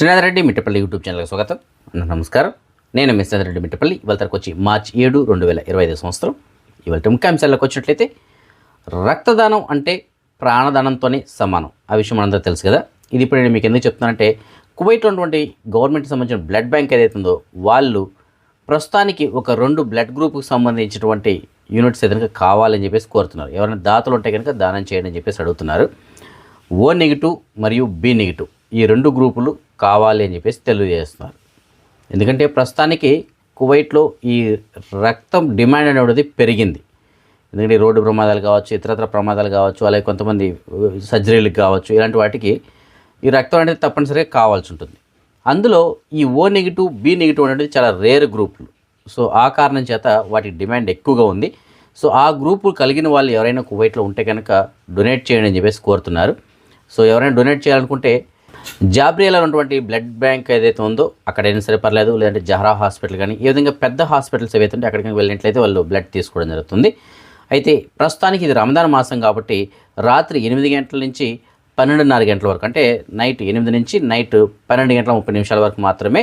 Srinath Reddy Mittapalli YouTube ఛానల్కి స్వాగతం. నమస్కారం. నేను మీ శ్రీనాథ్ రెడ్డి మిట్టపల్లి. ఇవాళ తరకు వచ్చి మార్చి ఏడు రెండు వేల ఇరవై ఐదు సంవత్సరం. ఇవాళ ముఖ్యాంశాల్లోకి వచ్చినట్లయితే రక్తదానం అంటే ప్రాణదానంతోనే సమానం. ఆ విషయం మనందరూ తెలుసు కదా. ఇది ఇప్పుడు నేను మీకు ఎందుకు చెప్తున్నానంటే కువైట్ ఉన్నటువంటి గవర్నమెంట్కి సంబంధించిన బ్లడ్ బ్యాంక్ ఏదైతే ఉందో వాళ్ళు ప్రస్తుతానికి ఒక రెండు బ్లడ్ గ్రూప్కి సంబంధించినటువంటి యూనిట్స్ ఏదైనా కావాలని చెప్పేసి కోరుతున్నారు. ఎవరైనా దాతలు ఉంటే కనుక దానం చేయండి అని చెప్పేసి అడుగుతున్నారు. ఓ నెగిటివ్ మరియు బి నెగిటివ్. ఈ రెండు గ్రూపులు కావాలి అని చెప్పేసి తెలియజేస్తున్నారు. ఎందుకంటే ప్రస్తుతానికి కువైట్లో ఈ రక్తం డిమాండ్ అనేది పెరిగింది. ఎందుకంటే రోడ్డు ప్రమాదాలు కావచ్చు ఇతరత్ర ప్రమాదాలు కావచ్చు అలాగే కొంతమంది సర్జరీలకు కావచ్చు ఇలాంటి వాటికి ఈ రక్తం అనేది తప్పనిసరిగా కావాల్సి ఉంటుంది. అందులో ఈ ఓ నెగిటివ్ బి నెగిటివ్ అనేది చాలా రేర్ గ్రూపులు. సో ఆ కారణం చేత వాటి డిమాండ్ ఎక్కువగా ఉంది. సో ఆ గ్రూపు కలిగిన వాళ్ళు ఎవరైనా కువైట్లో ఉంటే కనుక డొనేట్ చేయండి అని చెప్పేసి కోరుతున్నారు. సో ఎవరైనా డొనేట్ చేయాలనుకుంటే జాబ్రియాలో ఉన్నటువంటి బ్లడ్ బ్యాంక్ ఏదైతే ఉందో అక్కడైనా సరే పర్లేదు లేదంటే జహరా హాస్పిటల్ కానీ ఈ విధంగా పెద్ద హాస్పిటల్స్ ఏవైతే ఉంటే అక్కడికి వెళ్ళినట్లయితే వాళ్ళు బ్లడ్ తీసుకోవడం జరుగుతుంది. అయితే ప్రస్తుతానికి ఇది రమదాన్ మాసం కాబట్టి రాత్రి ఎనిమిది గంటల నుంచి పన్నెండున్నర గంటల వరకు అంటే నైట్ ఎనిమిది నుంచి నైట్ పన్నెండు గంటల ముప్పై నిమిషాల వరకు మాత్రమే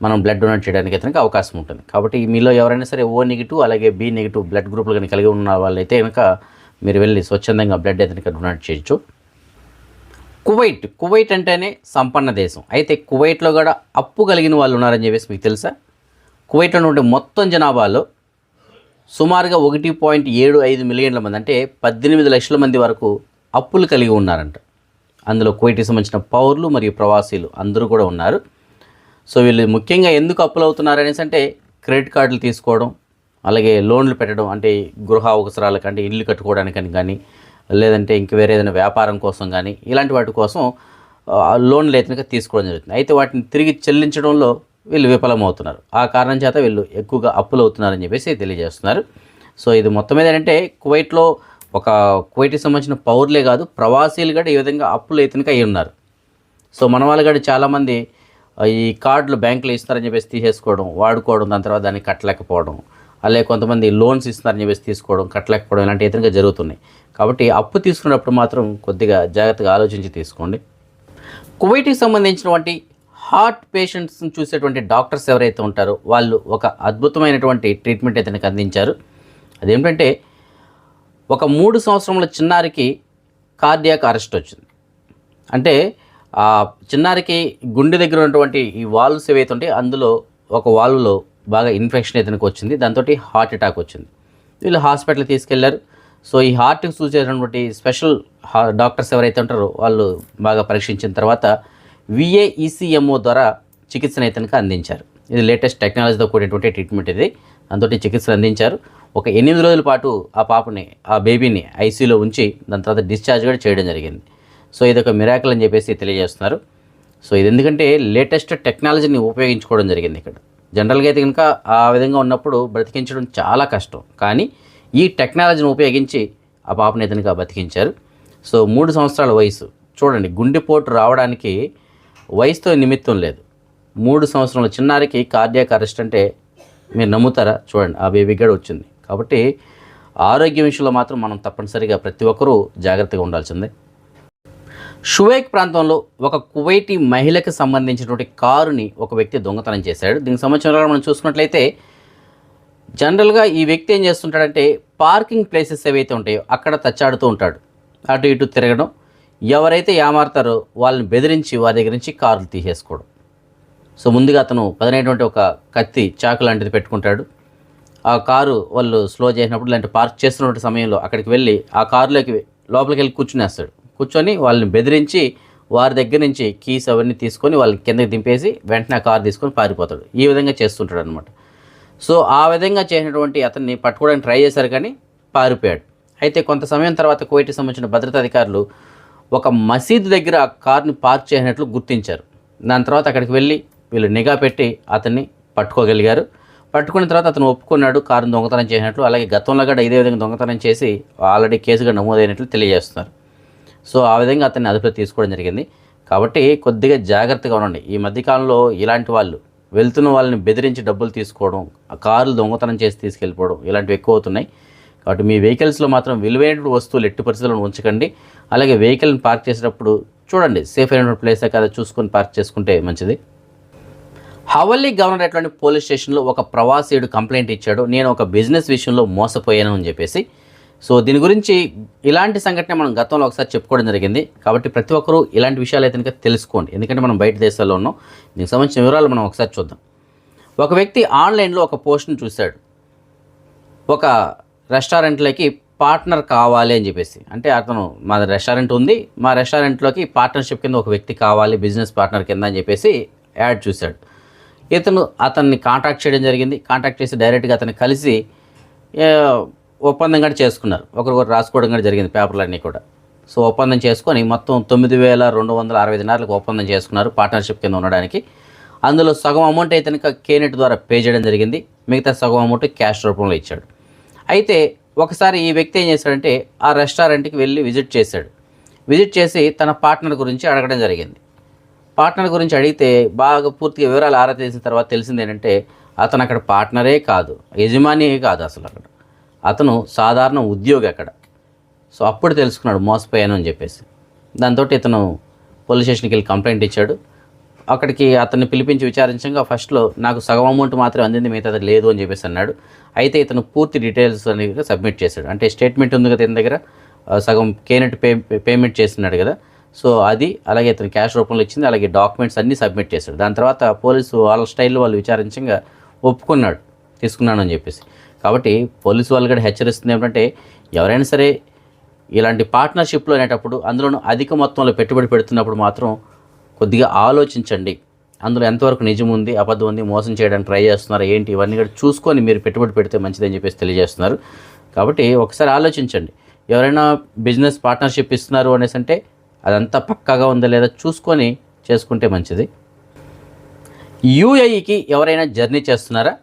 మనం బ్లడ్ డొనేట్ చేయడానికి అయితే అవకాశం ఉంటుంది. కాబట్టి మీలో ఎవరైనా సరే ఓ నెగిటివ్ అలాగే బి నెగిటివ్ బ్లడ్ గ్రూపులు కానీ కలిగి ఉన్న వాళ్ళైతే కనుక మీరు వెళ్ళి స్వచ్ఛందంగా బ్లడ్ అయితే డొనేట్ చేయొచ్చు. కువైట్ కువైట్ అంటేనే సంపన్న దేశం. అయితే కువైట్లో కూడా అప్పు కలిగిన వాళ్ళు ఉన్నారని చెప్పేసి మీకు తెలుసా? కువైట్లో ఉండే మొత్తం జనాభాలో సుమారుగా ఒకటి పాయింట్ ఏడు ఐదు మిలియన్ల మంది అంటే పద్దెనిమిది లక్షల మంది వరకు అప్పులు కలిగి ఉన్నారంట. అందులో కువైట్కి సంబంధించిన పౌరులు మరియు ప్రవాసీలు అందరూ కూడా ఉన్నారు. సో వీళ్ళు ముఖ్యంగా ఎందుకు అప్పులు అవుతున్నారు అనేసి అంటే క్రెడిట్ కార్డులు తీసుకోవడం అలాగే లోన్లు పెట్టడం అంటే గృహ అవసరాలకు అంటే ఇల్లు కట్టుకోవడానికని కానీ లేదంటే ఇంక వేరే ఏదైనా వ్యాపారం కోసం కానీ ఇలాంటి వాటి కోసం లోన్లు అయితే తీసుకోవడం జరుగుతుంది. అయితే వాటిని తిరిగి చెల్లించడంలో వీళ్ళు విఫలమవుతున్నారు. ఆ కారణం చేత వీళ్ళు ఎక్కువగా అప్పులు అవుతున్నారని చెప్పేసి తెలియజేస్తున్నారు. సో ఇది మొత్తం మీద ఏంటంటే కువైట్లో ఒక కువైట్కి సంబంధించిన పౌరులే కాదు ప్రవాసీలు కూడా ఈ విధంగా అప్పులు అయితే అయి ఉన్నారు సో మన వాళ్ళు కూడా చాలామంది ఈ కార్డులు బ్యాంకులు ఇస్తారని చెప్పేసి తీసేసుకోవడం వాడుకోవడం దాని తర్వాత దాన్ని కట్టలేకపోవడం అలాగే కొంతమంది లోన్స్ ఇస్తున్నారని చెప్పేసి తీసుకోవడం కట్టలేకపోవడం ఇలాంటి ఇతరుగా జరుగుతున్నాయి. కాబట్టి అప్పు తీసుకున్నప్పుడు మాత్రం కొద్దిగా జాగ్రత్తగా ఆలోచించి తీసుకోండి. కువైట్కి సంబంధించినటువంటి హార్ట్ పేషెంట్స్ని చూసేటువంటి డాక్టర్స్ ఎవరైతే ఉంటారో వాళ్ళు ఒక అద్భుతమైనటువంటి ట్రీట్మెంట్ అయితే నాకు అందించారు. అదేంటంటే ఒక మూడు సంవత్సరముల చిన్నారికి కార్డియాక్ అరెస్ట్ వచ్చింది. అంటే ఆ చిన్నారికి గుండె దగ్గర ఉన్నటువంటి ఈ వాల్వ్స్ ఏవైతే ఉంటాయి అందులో ఒక వాల్వ్లో బాగా ఇన్ఫెక్షన్ అయితే వచ్చింది. దాంతో హార్ట్ అటాక్ వచ్చింది. వీళ్ళు హాస్పిటల్ తీసుకెళ్ళారు. సో ఈ హార్ట్కి చూసేటటువంటి స్పెషల్ హా- డాక్టర్స్ ఎవరైతే ఉంటారో వాళ్ళు బాగా పరీక్షించిన తర్వాత విఏఈసీఎంఓ ద్వారా చికిత్సను అయితే అందించారు. ఇది లేటెస్ట్ టెక్నాలజీతో కూడినటువంటి ట్రీట్మెంట్ ఇది. దాంతో చికిత్సలు అందించారు. ఒక ఎనిమిది రోజుల పాటు ఆ పాపని ఆ బేబీని ఐసీయూలో ఉంచి దాని తర్వాత డిశ్చార్జ్ కూడా చేయడం జరిగింది. సో ఇది ఒక మిరాకల్ అని చెప్పేసి తెలియజేస్తున్నారు. సో ఇది ఎందుకంటే లేటెస్ట్ టెక్నాలజీని ఉపయోగించుకోవడం జరిగింది ఇక్కడ. జనరల్గా అయితే కనుక ఆ విధంగా ఉన్నప్పుడు బ్రతికించడం చాలా కష్టం. కానీ ఈ టెక్నాలజీని ఉపయోగించి ఆ పాపని బతికించారు. సో మూడు సంవత్సరాల వయసు. చూడండి గుండెపోటు రావడానికి వయసుతో నిమిత్తం లేదు. మూడు సంవత్సరాల చిన్నారికి కార్డియాక్ అరెస్ట్ అంటే మీరు నమ్ముతారా? చూడండి ఆ బేబీ కూడా వచ్చింది. కాబట్టి ఆరోగ్య విషయంలో మాత్రం మనం తప్పనిసరిగా ప్రతి ఒక్కరూ జాగ్రత్తగా ఉండాల్సిందే. షువేక్ ప్రాంతంలో ఒక కువైటీ మహిళకి సంబంధించినటువంటి కారుని ఒక వ్యక్తి దొంగతనం చేశాడు. దీనికి సంబంధించిన మనం చూసుకున్నట్లయితే జనరల్గా ఈ వ్యక్తి ఏం చేస్తుంటాడంటే పార్కింగ్ ప్లేసెస్ ఏవైతే ఉంటాయో అక్కడ తచ్చాడుతూ ఉంటాడు. అటు ఇటు తిరగడం. ఎవరైతే ఏమారుతారో వాళ్ళని బెదిరించి వారి దగ్గర నుంచి కార్లు తీసేసుకోవడం. సో ముందుగా అతను పదనైనటువంటి ఒక కత్తి చాకు లాంటిది పెట్టుకుంటాడు. ఆ కారు వాళ్ళు స్లో చేసినప్పుడు ఇలాంటి పార్క్ చేస్తున్నటువంటి సమయంలో అక్కడికి వెళ్ళి ఆ కారులోకి లోపలికి వెళ్ళి కూర్చునేస్తాడు. కూర్చొని వాళ్ళని బెదిరించి వారి దగ్గర నుంచి కీస్ అవన్నీ తీసుకొని వాళ్ళని కిందకి దింపేసి వెంటనే ఆ కారు తీసుకొని పారిపోతాడు. ఈ విధంగా చేస్తుంటాడు అనమాట సో ఆ విధంగా చేసినటువంటి అతన్ని పట్టుకోవడానికి ట్రై చేశారు కానీ పారిపోయాడు. అయితే కొంత సమయం తర్వాత కువైట్కి సంబంధించిన భద్రతా అధికారులు ఒక మసీదు దగ్గర ఆ కార్ని పార్క్ చేసినట్లు గుర్తించారు. దాని తర్వాత అక్కడికి వెళ్ళి వీళ్ళు నిఘా పెట్టి అతన్ని పట్టుకోగలిగారు. పట్టుకున్న తర్వాత అతను ఒప్పుకున్నాడు కారును దొంగతనం చేసినట్లు అలాగే గతంలో కూడా ఇదే విధంగా దొంగతనం చేసి ఆల్రెడీ కేసుగా నమోదైనట్లు తెలియజేస్తున్నారు. సో ఆ విధంగా అతన్ని అదుపులో తీసుకోవడం జరిగింది. కాబట్టి కొద్దిగా జాగ్రత్తగా ఉండండి. ఈ మధ్యకాలంలో ఇలాంటి వాళ్ళు వెళ్తున్న వాళ్ళని బెదిరించి డబ్బులు తీసుకోవడం ఆ కార్లు దొంగతనం చేసి తీసుకెళ్ళిపోవడం ఇలాంటివి ఎక్కువ అవుతున్నాయి. కాబట్టి మీ వెహికల్స్లో మాత్రం విలువైన వస్తువులు ఎట్టి పరిస్థితులను ఉంచకండి. అలాగే వెహికల్ని పార్క్ చేసేటప్పుడు చూడండి సేఫ్ అయినటువంటి ప్లేసే కదా చూసుకొని పార్క్ చేసుకుంటే మంచిది. హవల్లీ గవర్నర్ అటువంటి పోలీస్ స్టేషన్లో ఒక ప్రవాసీయుడు కంప్లైంట్ ఇచ్చాడు. నేను ఒక బిజినెస్ విషయంలో మోసపోయాను అని చెప్పేసి. సో దీని గురించి ఇలాంటి సంఘటన మనం గతంలో ఒకసారి చెప్పుకోవడం జరిగింది. కాబట్టి ప్రతి ఒక్కరూ ఇలాంటి విషయాలు అయితే కనుక తెలుసుకోండి. ఎందుకంటే మనం బయట దేశాల్లో ఉన్నాం. దీనికి సంబంధించిన వివరాలు మనం ఒకసారి చూద్దాం. ఒక వ్యక్తి ఆన్లైన్లో ఒక పోస్ట్ని చూశాడు. ఒక రెస్టారెంట్లోకి పార్ట్నర్ కావాలి అని చెప్పేసి. అంటే అతను మా రెస్టారెంట్ ఉంది మా రెస్టారెంట్లోకి పార్ట్నర్షిప్ కింద ఒక వ్యక్తి కావాలి బిజినెస్ పార్ట్నర్ కింద అని చెప్పేసి యాడ్ చూశాడు. ఇతను అతన్ని కాంటాక్ట్ చేయడం జరిగింది. కాంటాక్ట్ చేసి డైరెక్ట్గా అతన్ని కలిసి ఒప్పందం కూడా చేసుకున్నారు. ఒకరికొకరు రాసుకోవడం కూడా జరిగింది పేపర్లన్నీ కూడా. సో ఒప్పందం చేసుకొని మొత్తం తొమ్మిది వేల రెండు వందల అరవై దినాలకు ఒప్పందం చేసుకున్నారు పార్ట్నర్షిప్ కింద ఉండడానికి. అందులో సగం అమౌంట్ అయితే కనుక కేనెట్ ద్వారా పే చేయడం జరిగింది. మిగతా సగం అమౌంట్ క్యాష్ రూపంలో ఇచ్చాడు. అయితే ఒకసారి ఈ వ్యక్తి ఏం చేశాడంటే ఆ రెస్టారెంట్కి వెళ్ళి విజిట్ చేశాడు. విజిట్ చేసి తన పార్ట్నర్ గురించి అడగడం జరిగింది. పార్ట్నర్ గురించి అడిగితే బాగా పూర్తిగా వివరాలు ఆరా తీసిన తర్వాత తెలిసింది ఏంటంటే అతను అక్కడ పార్ట్నరే కాదు యజమానియే కాదు అసలు అక్కడ. అతను సాధారణ ఉద్యోగి అక్కడ. సో అప్పుడు తెలుసుకున్నాడు మోసపోయాను అని చెప్పేసి. దాంతో ఇతను పోలీస్ స్టేషన్కి వెళ్ళి కంప్లైంట్ ఇచ్చాడు. అక్కడికి అతన్ని పిలిపించి విచారించగా ఫస్ట్లో నాకు సగం అమౌంట్ మాత్రం అందింది మిగతాది లేదు అని చెప్పేసి అన్నాడు. అయితే ఇతను పూర్తి డీటెయిల్స్ అనేది సబ్మిట్ చేశాడు. అంటే స్టేట్మెంట్ ఉంది కదా ఇతని దగ్గర సగం కేనెట్ పే పేమెంట్ చేస్తున్నాడు కదా. సో అది అలాగే ఇతను క్యాష్ రూపంలో ఇచ్చింది అలాగే డాక్యుమెంట్స్ అన్నీ సబ్మిట్ చేశాడు. దాని తర్వాత పోలీసు వాళ్ళ స్టైల్లో వాళ్ళు విచారించగా ఒప్పుకున్నాడు తీసుకున్నాను అని చెప్పేసి. కాబట్టి పోలీసు వాళ్ళు కూడా హెచ్చరిస్తుంది ఏమిటంటే ఎవరైనా సరే ఇలాంటి పార్ట్నర్షిప్లో అనేటప్పుడు అందులోనూ అధిక మొత్తంలో పెట్టుబడి పెడుతున్నప్పుడు మాత్రం కొద్దిగా ఆలోచించండి. అందులో ఎంతవరకు నిజం ఉంది అబద్ధం ఉంది మోసం చేయడానికి ట్రై చేస్తున్నారు ఏంటి ఇవన్నీ కూడా చూసుకొని మీరు పెట్టుబడి పెడితే మంచిదని చెప్పేసి తెలియజేస్తున్నారు. కాబట్టి ఒకసారి ఆలోచించండి. ఎవరైనా బిజినెస్ పార్ట్నర్షిప్ ఇస్తున్నారు అనేసి అంటే అదంతా పక్కాగా ఉందా లేదా చూసుకొని చేసుకుంటే మంచిది. యూఏఈకి ఎవరైనా జర్నీ చేస్తున్నారా?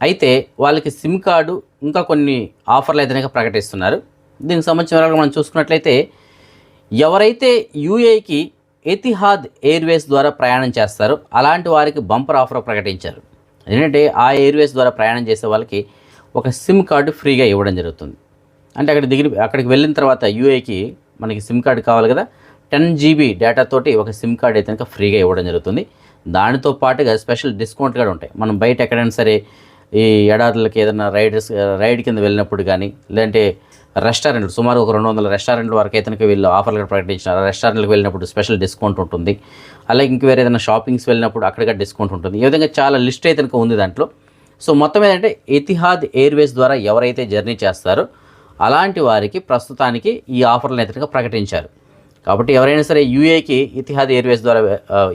అయితే వాళ్ళకి సిమ్ కార్డు ఇంకా కొన్ని ఆఫర్లు అయితే ప్రకటిస్తున్నారు. దీనికి సంబంధించిన వివరాలు మనం చూసుకున్నట్లయితే ఎవరైతే యూఏకి ఎతిహాద్ ఎయిర్వేస్ ద్వారా ప్రయాణం చేస్తారో అలాంటి వారికి బంపర్ ఆఫర్ ప్రకటించారు. ఏంటంటే ఆ ఎయిర్వేస్ ద్వారా ప్రయాణం చేసే వాళ్ళకి ఒక సిమ్ కార్డు ఫ్రీగా ఇవ్వడం జరుగుతుంది. అంటే అక్కడ దిగి అక్కడికి వెళ్ళిన తర్వాత యూఏకి మనకి సిమ్ కార్డు కావాలి కదా టెన్ జీబీ డేటాతోటి ఒక సిమ్ కార్డ్ అయితే కనుక ఫ్రీగా ఇవ్వడం జరుగుతుంది. దానితో పాటుగా స్పెషల్ డిస్కౌంట్ కూడా ఉంటాయి. మనం బయట ఎక్కడైనా సరే ఈ ఎడారులకి ఏదైనా రైడర్స్ రైడ్ కింద వెళ్ళినప్పుడు కానీ లేదంటే రెస్టారెంట్లు సుమారు ఒక రెండు వందల రెస్టారెంట్ల వరకు అయితే వీళ్ళు ఆఫర్లు ప్రకటించినారు. రెస్టారెంట్లకు వెళ్ళినప్పుడు స్పెషల్ డిస్కౌంట్ ఉంటుంది. అలాగే ఇంక వేరే ఏదైనా షాపింగ్స్ వెళ్ళినప్పుడు అక్కడ డిస్కౌంట్ ఉంటుంది. ఈ విధంగా చాలా లిస్ట్ అయితే ఉంది దాంట్లో. సో మొత్తం ఏంటంటే ఎతిహాద్ ఎయిర్వేస్ ద్వారా ఎవరైతే జర్నీ చేస్తారో అలాంటి వారికి ప్రస్తుతానికి ఈ ఆఫర్లను అయితే ప్రకటించారు. కాబట్టి ఎవరైనా సరే యూఏకి ఇతిహాద్ ఎయిర్వేస్ ద్వారా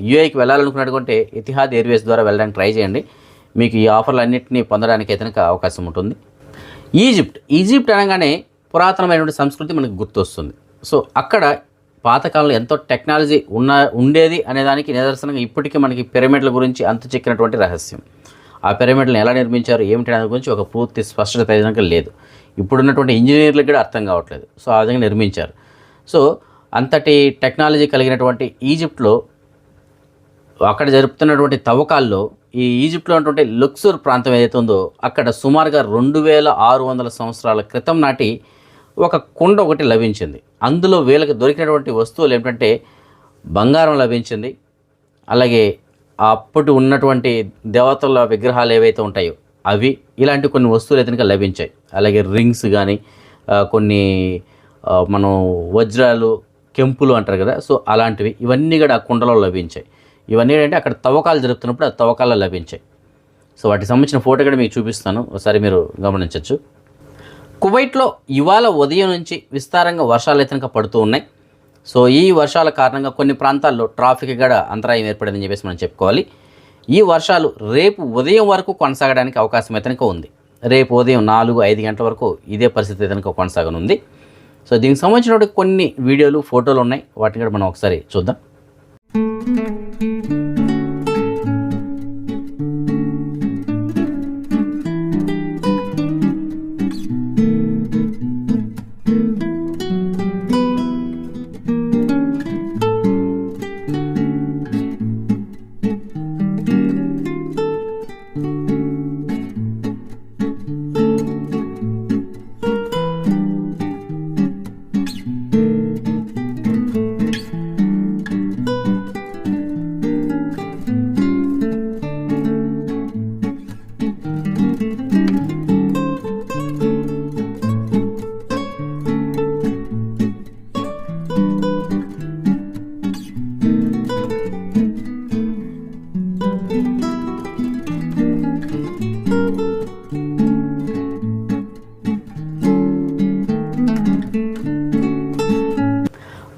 యూఏకి వెళ్ళాలనుకున్నట్టుకుంటే ఇతిహాద్ ఎయిర్వేస్ ద్వారా వెళ్ళడానికి ట్రై చేయండి. మీకు ఈ ఆఫర్లు అన్నింటినీ పొందడానికి అయితే అవకాశం ఉంటుంది. ఈజిప్ట్ ఈజిప్ట్ అనగానే పురాతనమైనటువంటి సంస్కృతి మనకు గుర్తొస్తుంది. సో అక్కడ పాతకాలంలో ఎంతో టెక్నాలజీ ఉన్న ఉండేది అనేదానికి నిదర్శనంగా ఇప్పటికీ మనకి పిరమిడ్ల గురించి అంత చిక్కినటువంటి రహస్యం. ఆ పిరమిడ్లను ఎలా నిర్మించారు ఏమిటి అనే గురించి ఒక పూర్తి స్పష్టత అయితే లేదు. ఇప్పుడున్నటువంటి ఇంజనీర్లకు కూడా అర్థం కావట్లేదు. సో ఆ విధంగా నిర్మించారు. సో అంతటి టెక్నాలజీ కలిగినటువంటి ఈజిప్ట్లో అక్కడ జరుపుతున్నటువంటి తవ్వకాల్లో ఈ ఈజిప్ట్లో ఉన్నటువంటి లుక్సూర్ ప్రాంతం ఏదైతే ఉందో అక్కడ సుమారుగా రెండు వేల ఆరు వందల సంవత్సరాల క్రితం నాటి ఒక కుండ ఒకటి లభించింది. అందులో వీళ్ళకి దొరికినటువంటి వస్తువులు ఏమిటంటే బంగారం లభించింది. అలాగే అప్పటి ఉన్నటువంటి దేవతల విగ్రహాలు ఏవైతే ఉంటాయో అవి ఇలాంటి కొన్ని వస్తువులు అయితే లభించాయి. అలాగే రింగ్స్ కానీ కొన్ని మనం వజ్రాలు కెంపులు అంటారు కదా సో అలాంటివి ఇవన్నీ కూడా ఆ కుండలో లభించాయి. ఇవన్నీ ఏంటంటే అక్కడ తవ్వకాలు జరుపుతున్నప్పుడు ఆ తవ్వకాల్లో లభించాయి. సో వాటికి సంబంధించిన ఫోటో కూడా మీకు చూపిస్తాను. ఒకసారి మీరు గమనించవచ్చు కువైట్లో ఇవాళ ఉదయం నుంచి విస్తారంగా వర్షాలు అయితే పడుతూ ఉన్నాయి. సో ఈ వర్షాల కారణంగా కొన్ని ప్రాంతాల్లో ట్రాఫిక్ కూడా అంతరాయం ఏర్పడిందని చెప్పేసి మనం చెప్పుకోవాలి. ఈ వర్షాలు రేపు ఉదయం వరకు కొనసాగడానికి అవకాశం అయితే ఉంది. రేపు ఉదయం నాలుగు ఐదు గంటల వరకు ఇదే పరిస్థితి అయితే కొనసాగనుంది. సో దీనికి సంబంధించినటువంటి కొన్ని వీడియోలు ఫోటోలు ఉన్నాయి. వాటిని కూడా మనం ఒకసారి చూద్దాం.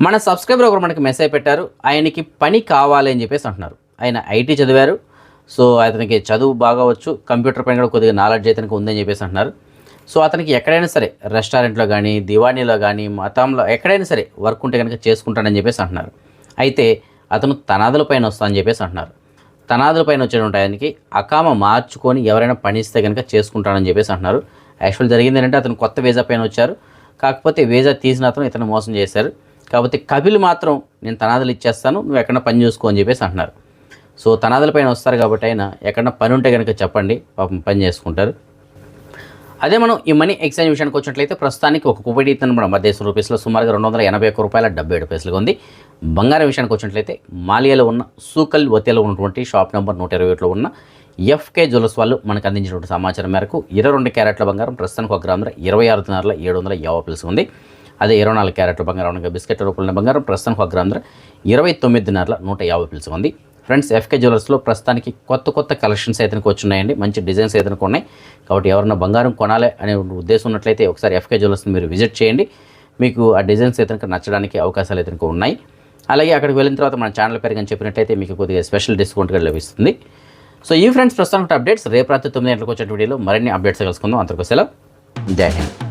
మన సబ్స్క్రైబర్ ఒకరు మనకి మెసేజ్ పెట్టారు ఆయనకి పని కావాలి అని చెప్పేసి అంటున్నారు. ఆయన ఐటీ చదివారు సో అతనికి చదువు బాగా వచ్చు కంప్యూటర్ పైన కూడా కొద్దిగా నాలెడ్జ్ అతనికి ఉందని చెప్పేసి అంటున్నారు. సో అతనికి ఎక్కడైనా సరే రెస్టారెంట్లో కానీ దివాణీలో కానీ మతంలో ఎక్కడైనా సరే వర్క్ ఉంటే కనుక చేసుకుంటాడని చెప్పేసి అంటున్నారు. అయితే అతను తనాదుల పైన వస్తానని చెప్పేసి అంటున్నారు. తనాదుల పైన వచ్చేటువంటి ఆయనకి అకామ మార్చుకొని ఎవరైనా పని ఇస్తే కనుక చేసుకుంటాడని చెప్పేసి అంటున్నారు. యాక్చువల్ జరిగింది ఏంటంటే అతను కొత్త వీజా పైన వచ్చారు. కాకపోతే వీజా తీసిన అతను ఇతను మోసం చేశారు. కాకపోతే కపిల్ మాత్రం నేను తనాదులు ఇచ్చేస్తాను నువ్వు ఎక్కడ పని చేసుకో అని చెప్పేసి అంటున్నారు. సో తనాదుల పైన వస్తారు కాబట్టి ఆయన ఎక్కడన్నా పని ఉంటే కనుక చెప్పండి పాపం పని చేసుకుంటారు. అదే మనం ఈ మనీ ఎక్స్చేంజ్ విషయానికి వచ్చినట్లయితే ప్రస్తుతానికి ఒక కువైట్ ఇతను మన మన రూపీస్లో సుమారుగా రెండు వందల ఎనభై ఒక్క రూపాయల డెబ్బై ఏడు పైసలుగా ఉంది. బంగారం విషయానికి వచ్చినట్లయితే మాలియాలో ఉన్న సూకల్ వతేలో ఉన్నటువంటి షాప్ నెంబర్ నూట ఇరవై ఒకటిలో ఉన్న ఎఫ్కే జ్యువెల్స్ వాళ్ళు మనకు అందించినటువంటి సమాచారం మేరకు ఇరవై రెండు క్యారెట్ల బంగారం ప్రస్తుతానికి ఒక గ్రామ ఇరవై ఆరు దినారుల ఏడు వందల యాభై పిలుసు ఉంది. అదే ఇరవై నాలుగు క్యారెట్ల బంగారం బిస్కెట్ రూపంలో బంగారం ప్రస్తుతానికి ఒక గ్రామ ధర ఇరవై తొమ్మిది నూట యాభై పిలుసు ఉంది. ఫ్రెండ్స్ ఎఫ్కే జ్యువెలర్స్లో ప్రస్తుతానికి కొత్త కొత్త కలెక్షన్స్ అయితే వచ్చున్నాయండి మంచి డిజైన్స్ అయితే ఉన్నాయి. కాబట్టి ఎవరైనా బంగారం కొనాలి అనే ఉద్దేశం ఉన్నట్లయితే ఒకసారి ఎఫ్కే జ్యువెలర్స్ని మీరు విజిట్ చేయండి. మీకు ఆ డిజైన్స్ అయితే నచ్చడానికి అవకాశాలు అయితే ఉన్నాయి. అలాగే అక్కడికి వెళ్ళిన తర్వాత మన ఛానల్ పేరు కానీ చెప్పినట్టయితే మీకు కొద్దిగా స్పెషల్ డిస్కౌంట్ కూడా లభిస్తుంది. సో ఈ ఫ్రెండ్స్ ప్రస్తుతానికి అప్డేట్స్ రేపు రాత్రి తొమ్మిది గంటలకు వచ్చే వీడియోలో మరిన్ని అప్డేట్స్ కలుసుకుందాం అంతకు సెలవు. జై హింద్.